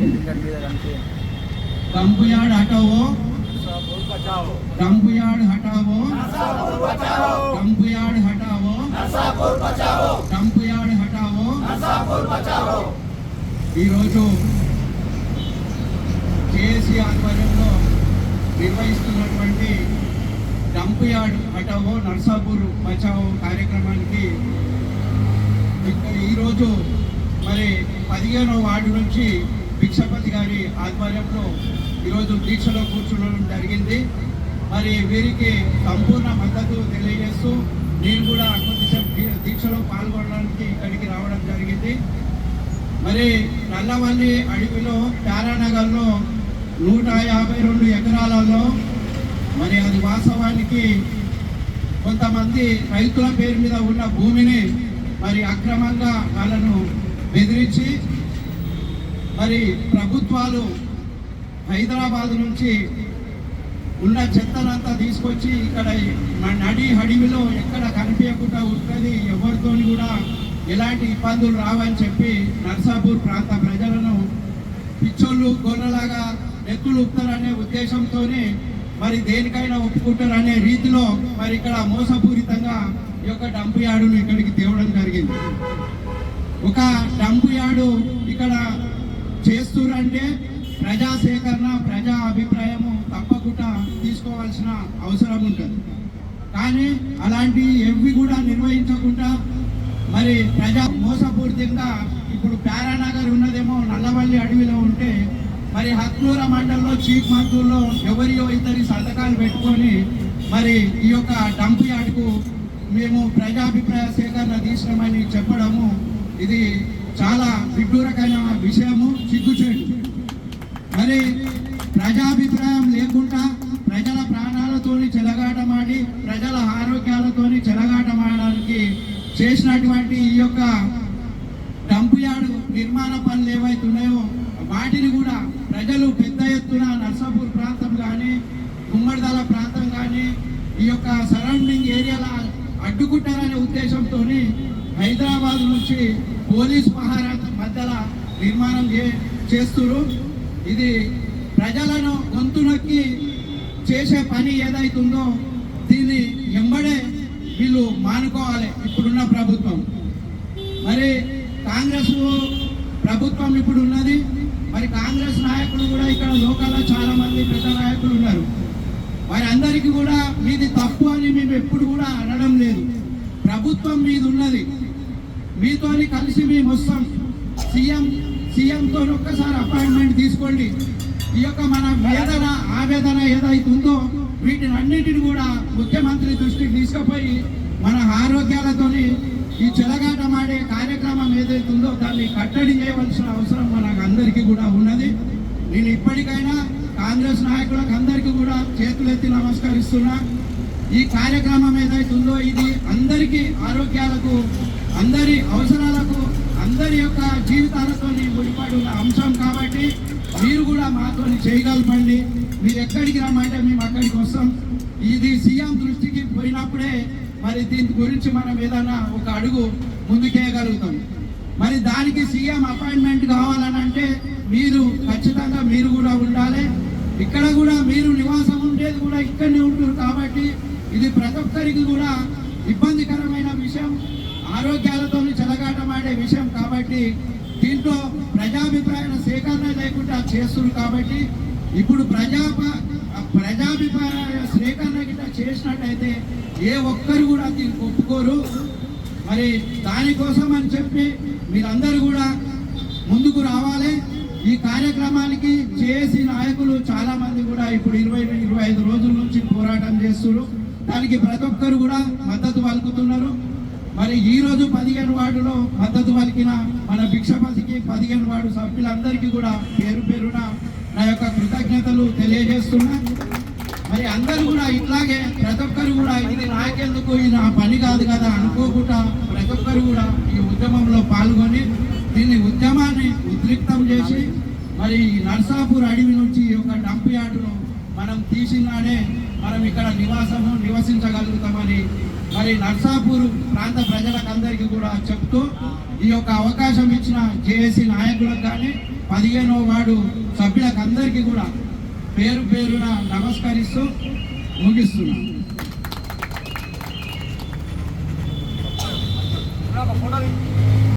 Ticket మీద కనిపి dump yard हटाओ నర్సాపూర్ బచావో डंप यार्ड हटाओ నర్సాపూర్ బచావో डंप यार्ड हटाओ నర్సాపూర్ బచావో डंप यार्ड हटाओ నర్సాపూర్ బచావో ఈరోజు జేఏసీ ఆధ్వర్యంలో నిర్వహిస్తున్నటువంటి డంప్ యార్డ్ హటావో నర్సాపూర్ బచావో కార్యక్రమానికి ఇక- ఈరోజు మరి పదిహేనవ వార్డు నుంచి దీక్షపతి గారి ఆధ్వర్యంలో ఈరోజు దీక్షలో కూర్చోవడం జరిగింది. మరి వీరికి సంపూర్ణ మద్దతు తెలియజేస్తూ నేను కూడా కొద్దిసేపు దీక్షలో పాల్గొనడానికి ఇక్కడికి రావడం జరిగింది. మరి నల్లవల్లి అడవిలో ప్యారానగర్లో నూట యాభై రెండు ఎకరాలలో మరి అది వాస్తవానికి కొంతమంది రైతుల పేరు మీద ఉన్న భూమిని మరి అక్రమంగా వాళ్ళను బెదిరించి మరి ప్రభుత్వాలు హైదరాబాద్ నుంచి ఉన్న చెత్తనంతా తీసుకొచ్చి ఇక్కడ నడి అడవిలో ఎక్కడ కనిపించకుండా ఉంటుంది ఎవరితోని కూడా ఎలాంటి ఇబ్బందులు రావని చెప్పి నర్సాపూర్ ప్రాంత ప్రజలను పిచ్చోళ్ళు గొర్రెలాగా నెత్తులు ఉప్పుతారనే ఉద్దేశంతోనే మరి దేనికైనా ఒప్పుకుంటారనే రీతిలో మరి ఇక్కడ మోసపూరితంగా ఈ యొక్క డంపు యార్డును ఇక్కడికి తేవడం జరిగింది. ఒక డంపు యార్డు తీసుకోవాల్సిన అవసరం ఉంటుంది. కానీ అలాంటి ఎవి కూడా నిర్వహించకుండా మరి ప్రజా మోసపూరితంగా ఇప్పుడు ప్యారానగర్ ఉన్నదేమో నల్లవల్లి అడవిలో ఉంటే మరి హత్నూర మండలంలో చీఫ్ మంత్రుల్లో ఎవరియో ఇద్దరి సంతకాలు పెట్టుకొని మరి ఈ యొక్క డంప్ యార్డ్కు మేము ప్రజాభిప్రాయ సేకరణ తీసినామని చెప్పడము ఇది చాలా విడ్డూరకైన విషయము సిగ్గుచేటు మరి ప్రజాభిప్రాయం లేకుండా ప్రజల ప్రాణాలతోని చెలగాటమాడి ప్రజల ఆరోగ్యాలతోని చెలగాటమాడడానికి చేసినటువంటి ఈ యొక్క డంపు యార్డు నిర్మాణ పనులు ఏవైతున్నాయో వాటిని కూడా ప్రజలు పెద్ద ఎత్తున నర్సాపూర్ ప్రాంతం కానీ గుమ్మడిదాల ప్రాంతం కానీ ఈ యొక్క సరౌండింగ్ ఏరియాల అడ్డుకుంటారనే ఉద్దేశంతో హైదరాబాద్ నుంచి పోలీస్ పహారా మధ్యలో నిర్మాణం చే చేస్తున్నారు ఇది ప్రజలను గొంతు నొక్కి చేసే పని ఏదైతుందో దీన్ని ఎంబడే వీళ్ళు మానుకోవాలి ఇప్పుడున్న ప్రభుత్వం. మరి కాంగ్రెస్ ప్రభుత్వం ఇప్పుడు ఉన్నది. మరి కాంగ్రెస్ నాయకులు కూడా ఇక్కడ లోకల్లో చాలా మంది పెద్ద నాయకులు ఉన్నారు. వారి అందరికీ కూడా మీది తప్పు అని మేము ఎప్పుడు కూడా అనడం లేదు. ప్రభుత్వం మీది ఉన్నది. మీతోని కలిసి మేము వస్తాం. సీఎం సీఎంతో ఒక్కసారి అపాయింట్మెంట్ తీసుకోండి. ఈ యొక్క మన వేదన ఆవేదన ఏదైతుందో వీటిని అన్నిటిని కూడా ముఖ్యమంత్రి దృష్టికి తీసుకుపోయి మన ఆరోగ్యాలతోని ఈ చెలగాటమాడే కార్యక్రమం ఏదైతుందో దాన్ని కట్టడి చేయవలసిన అవసరం మనకు అందరికీ కూడా ఉన్నది. నేను ఇప్పటికైనా కాంగ్రెస్ నాయకులకు అందరికీ కూడా చేతులెత్తి నమస్కరిస్తున్నా. ఈ కార్యక్రమం ఏదైతుందో ఇది అందరికీ ఆరోగ్యాలకు అందరి అవసరాలకు అందరి యొక్క జీవితాలతో ముడిపడి ఉన్న అంశం కాబట్టి మీరు తీసుకొని చేయగలపండి మీరు ఎక్కడికి రమ్మంటే మేము అక్కడికి వస్తాం. ఇది సీఎం దృష్టికి పోయినప్పుడే మరి దీని గురించి మనం ఏదైనా ఒక అడుగు ముందుకేయగలుగుతాం. మరి దానికి సీఎం అపాయింట్మెంట్ కావాలని అంటే మీరు ఖచ్చితంగా మీరు కూడా ఉండాలి. ఇక్కడ కూడా మీరు నివాసం ఉండేది కూడా ఇక్కడనే ఉంటారు కాబట్టి ఇది ప్రతి ఒక్కరికి కూడా ఇబ్బందికరమైన విషయం. ఆరోగ్యాలతో చెలగాటమాడే విషయం. కాబట్టి దీంట్లో ప్రజాభిప్రాయ సేకరణ లేకుండా చేస్తున్నారు కాబట్టి ఇప్పుడు ప్రజా ప్రజాభిప్రాయ సేకరణ గిట్ట చేసినట్టయితే ఏ ఒక్కరు కూడా దీనికి ఒప్పుకోరు. మరి దానికోసం అని చెప్పి మీరందరూ కూడా ముందుకు రావాలి. ఈ కార్యక్రమానికి చేసి నాయకులు చాలా మంది కూడా ఇప్పుడు ఇరవై ఇరవై ఐదు రోజుల నుంచి పోరాటం చేస్తున్నారు. దానికి ప్రతి ఒక్కరు కూడా మద్దతు పలుకుతున్నారు. మరి ఈ రోజు పదిహేను వార్డులో మద్దతు పలికిన మన భిక్షపతికి పదిహేను వార్డు సభ్యులందరికీ కూడా పేరు పేరున నా యొక్క కృతజ్ఞతలు తెలియజేస్తున్నా. మరి అందరూ కూడా ఇట్లాగే ప్రతి ఒక్కరు కూడా ఇది నాకెందుకు ఇది నా పని కాదు కదా అనుకోకుండా ప్రతి ఒక్కరు కూడా ఈ ఉద్యమంలో పాల్గొని దీన్ని ఉద్యమాన్ని ఉద్రిక్తం చేసి మరి నర్సాపూర్ అడవి నుంచి ఈ యొక్క డంప్ యార్డును మనం తీసినాడే మనం ఇక్కడ నివాసము నివసించగలుగుతామని మరి నర్సాపూర్ ప్రాంత ప్రజలకందరికీ కూడా చెప్తూ ఈ యొక్క అవకాశం ఇచ్చిన జేఏసీ నాయకులకు కానీ పదిహేనో వార్డు సభ్యులకు అందరికీ కూడా పేరు పేరున నమస్కరిస్తూ ముగిస్తున్నాను ఫోటో